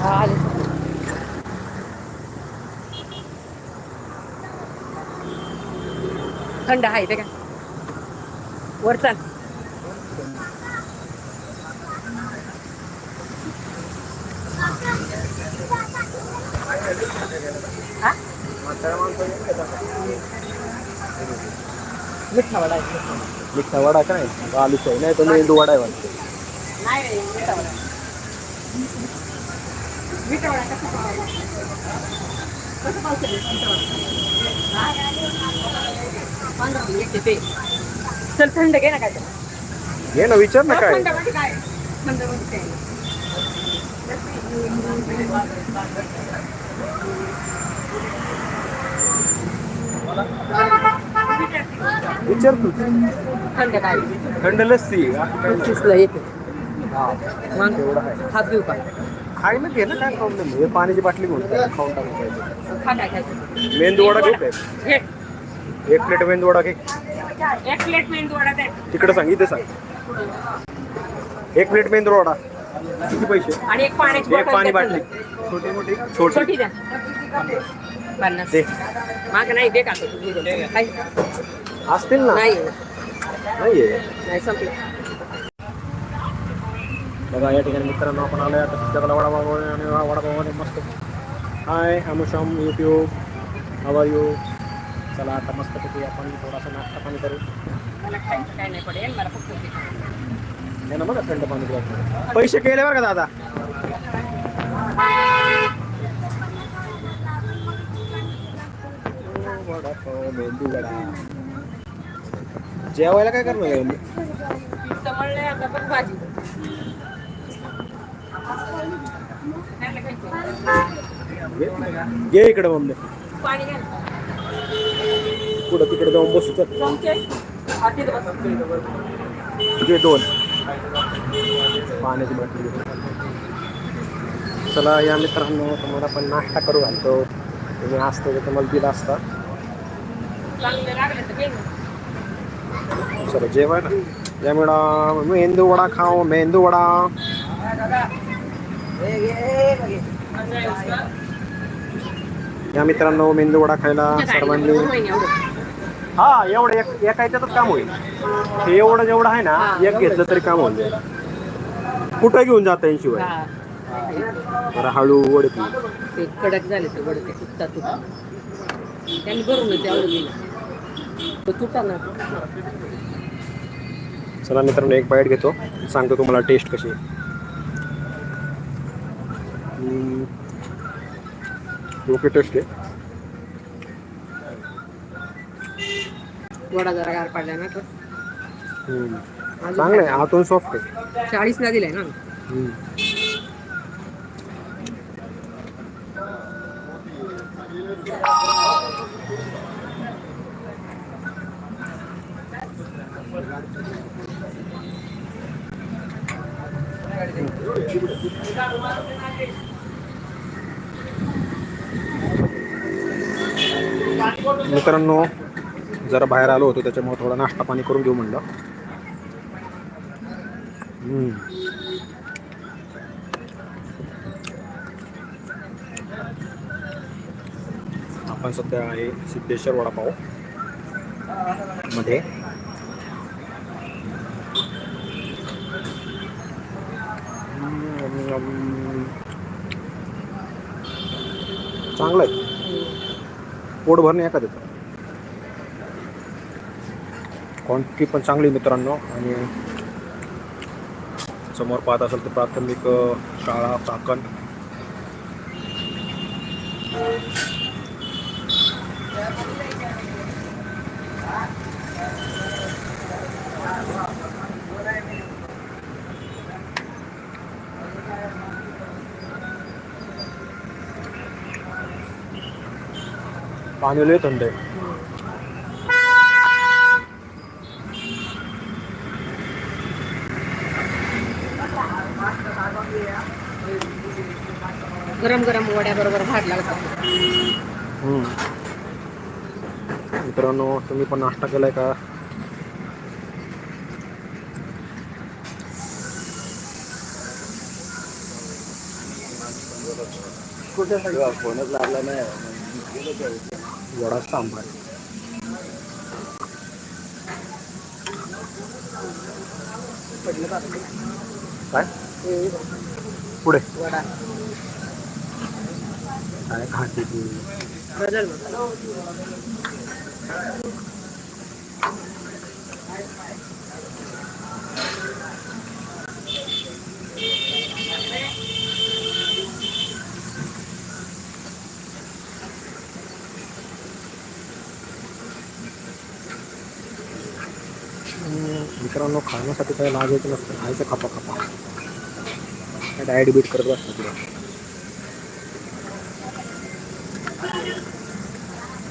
हा आले थंड आहे ते का वर चाल. हा? मिठा वडा आहे, मिठा वडा. काय आलू शाही नाही तर मेंदू वडा आहे वाटतं. नाही मिठा वडा कसा? कसं ते. चल थंड घे ना काय. घे ना विचार ना काय थंडमध्ये काय थंडमध्ये काय विचार तू थंड काय थंड लस्सी येते हात घेऊ का खायला घे ना काय प्रॉब्लेम हे पाण्याची बाटली घेऊन जा, खाऊन टाकून पाहिजे खा काय खायचं मेंदू वडा घेऊ काय घे एक प्लेट मेंदू वडा घे एक प्लेट मेंदू वडा दे। तिकडे सांग इथे सांग। एक प्लेट मेंदू वडा किती पैसे? आणि एक पाण्याची एक पाणी बॉटल बाटली. दे. छोटी मोठी? छोटी छोटी. द्या. पन्नास. दे. माग नाही दे का? तू दे. काय? असतील ना. नाही. नाहीये. नाही संपलं. बघा या ठिकाणी मित्रांनो आपण आलोय. आता सिद्धाला वडापाव आणि वडापावमध्ये मस्त. हाय अनुशम यूट्यूब आवर यू चला आता मस्तपैकी आपण थोडासा नाश्ता पाणी करू. नाही ना बघा थंड पाणी पिऊ. पैसे केले बरं का दादा? वडापाव मेंदू वडा. जेवायला काय करणार आहे पीठ समजलंय आता पण भाजी नाही खायचं. घे इकडे मम्मी. पुढं तिकडे जाऊन बसू चल. घे दोन पाण्याची बाटली. चला या मित्रांनो तुम्हाला पण नाश्ता करू घालतो तुम्ही असतो तर तुम्हाला दिला असता. चला जेवाय ना या मिळा मेंदू वडा खाओ मेंदू वडा या मित्रांनो मेंदू वडा खायला सर्वांनी. हा एवढं एक एका याच्यातच काम होईल. हे एवढं जेवढं आहे ना एक घेतलं तरी काम होऊन जाईल. कुठं घेऊन जाता येईल शिवाय. जरा हळू वडकी ते कडक झाले ते बडके तुटता तुटता त्यांनी भरूनच एवढं दिलं तो तुटा ना चला मित्रांनो एक बाईट घेतो. सांगतो तुम्हाला टेस्ट कशी आहे. टेस्ट आहे वडा जरा गार पडला ना तर हम्म. अजून चांगलं आहे आतून सॉफ्ट आहे चाळीस ला दिलाय ना। हम्म. मित्रांनो जरा बाहेर आलो होतो त्याच्यामुळे थोडा नाश्ता पाणी करून घेऊ म्हणलं. आपण सध्या आहे सिद्धेश्वर वडापावमध्ये. चांगलं आहे. पोट भरणे एखाद्याचं क्वांटिटी पण चांगली आहे मित्रांनो. आणि समोर पाहत असेल तर प्राथमिक शाळा चाकण. थंड आहे. गरम गरम वड्या बरोबर भात लागतात. मित्रांनो तुम्ही पण नाश्ता केलाय का? फोनच लागला नाही. वडा सांबार. काय? पुढे. काय खाते तू बदल मग. मित्रांनो खाण्यासाठी काही लागायचं नसतं. खायचं खापा खापा. काय डायट बीट करत बसतं तुला.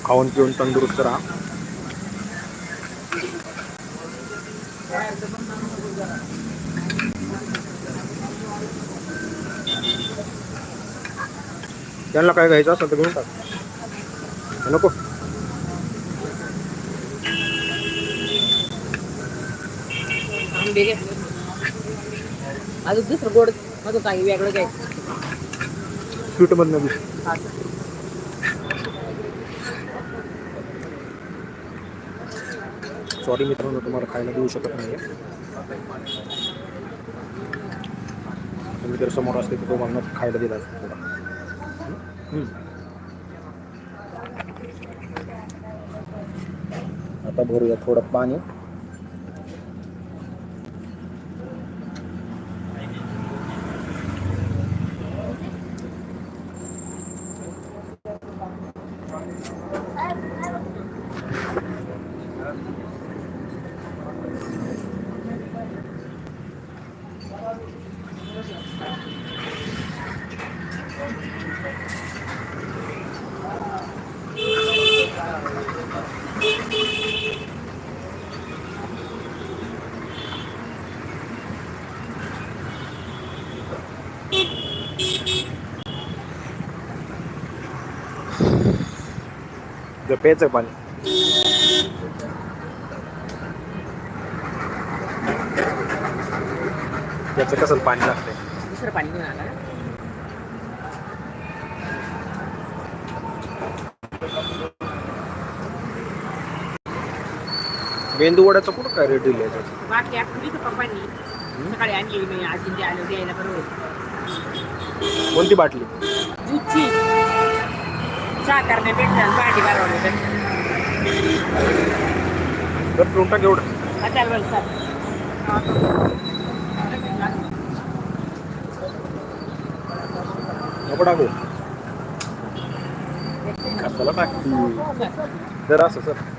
खाऊन पिऊन तंदुरुस्त राहा. त्यांना काय घ्यायचं असेल तर घेऊन टाक. नको. आंबे घेतले. अजून दुसरं गोड अजून काही वेगळं घ्यायचं. स्वीटमधनं बी हा. सॉरी मित्रांनो तुम्हाला खायला देऊ शकत नाही तुम्ही जर समोर असते तर तुम्हाला खायला दिला असतं. आता भरूया थोडं पाणी. Thank you. जर प्यायचं पाणी कसं पाणी लागतंय? दुसरं पाणी घेऊन आला. मेंदू वड्याचं कुठं काय रेट दिलं याच्यात बाकी आठवली तर पप्पांनी सकाळी आणली मी आजी ते आलं द्यायला बरोबर कोणती बाटली? दूधची चहा करण्यापेक्षा भांडी बारवण्यापेक्षा तर पिऊन टाक एवढं आता बरं चाल. नको टाकू. कशाला टाकती? जर असं सर.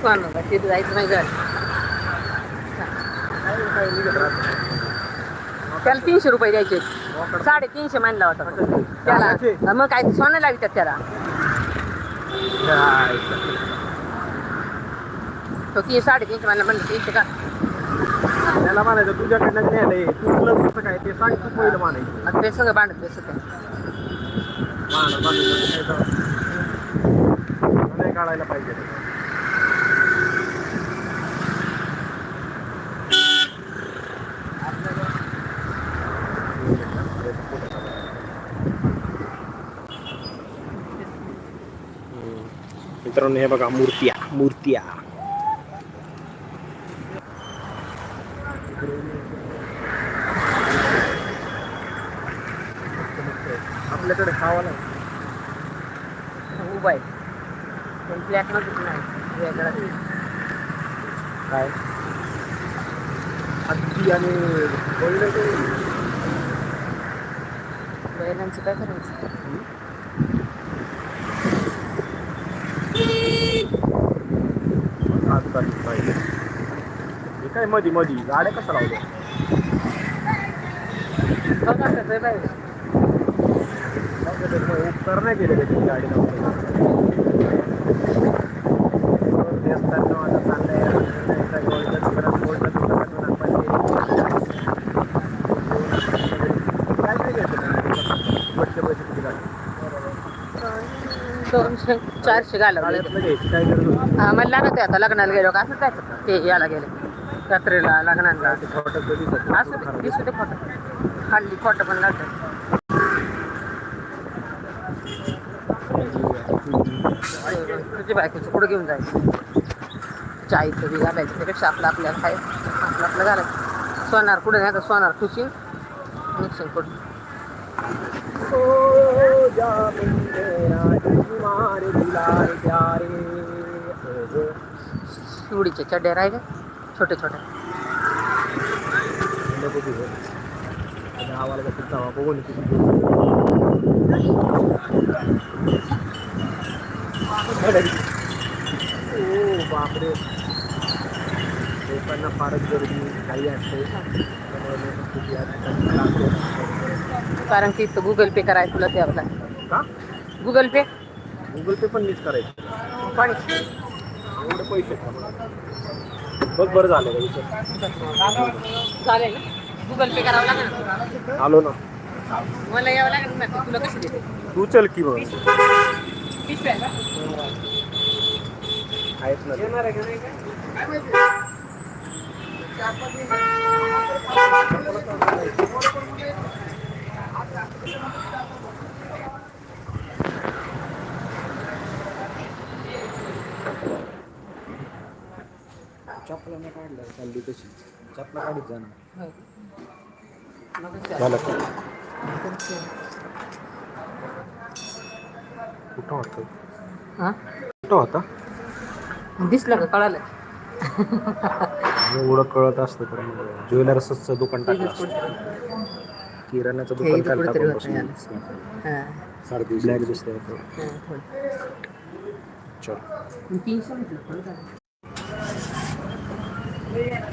स्वामी तिथे जायचं नाही घर त्याला तीनशे रुपये द्यायचे. साडेतीनशे मानला होता त्याला. मग काय सोनं लागतात त्याला. तो तीन साडेतीनशे मानला म्हणलं तीनशे का? त्याला म्हणायचं तुझ्याकडनं तू तुला कसं काय ते सांग तू पहिलं आता ते सगळं बांधत तर नाही काढायला पाहिजे. मित्रांनो हे बघा मूर्त्या मूर्त्या. आपल्याकडे खावाला उभा आहे. पण फ्लॅट नाही. वेगळा काय? हत्ती आणि बोलले ते बैलांचं काय करायचं? हे काय मधी मधी गाड्या कशा लावल्या कसं पाहिजे उपकार नाही केले त्याची गाडी काय चारशे घालवले हा मला लागत आता लग्नाला गेलो का? असं जायचं. ते याला गेले. जत्रेला लग्नाला. असं दिसू दे खाल्ली खोटं पण घालतात तुझी बायकोचं पुढे घेऊन जायचं? चायचं बी घालायचं त्यापेक्षा आपलं आपल्याला काय आपलं आपलं घालायचं सोनार पुढे नाही तर सोनार खुशी. निक्षण पुढे सो जा मेरा प्यारे चूड़ी के डेरा रहेगा छोटे छोटे। ओ कारण की गुगल पे कराए तुला ते आपला गुगल पे? गुगल पे पण नीट करायचं. पाणी एवढे पैसे. बघ बरं झालं का विचार. चालेल गुगल पे करावं लागेल आलो ना. मला यावं लागेल ना? तुला कशी देते? तू चल की का? आहेत ना. चपला नाही काढलं. चालली कशी चपला काढीत जाणार हो. झालं कुठं होतं? हा? कुठं होता? दिसलं का? कळालं. एवढं कळत असतं मग ज्वेलर्सचं दुकान टाकलं किराण्याचं दुकान हां. साडेतीस ब्लॅक दिसतंय. चल.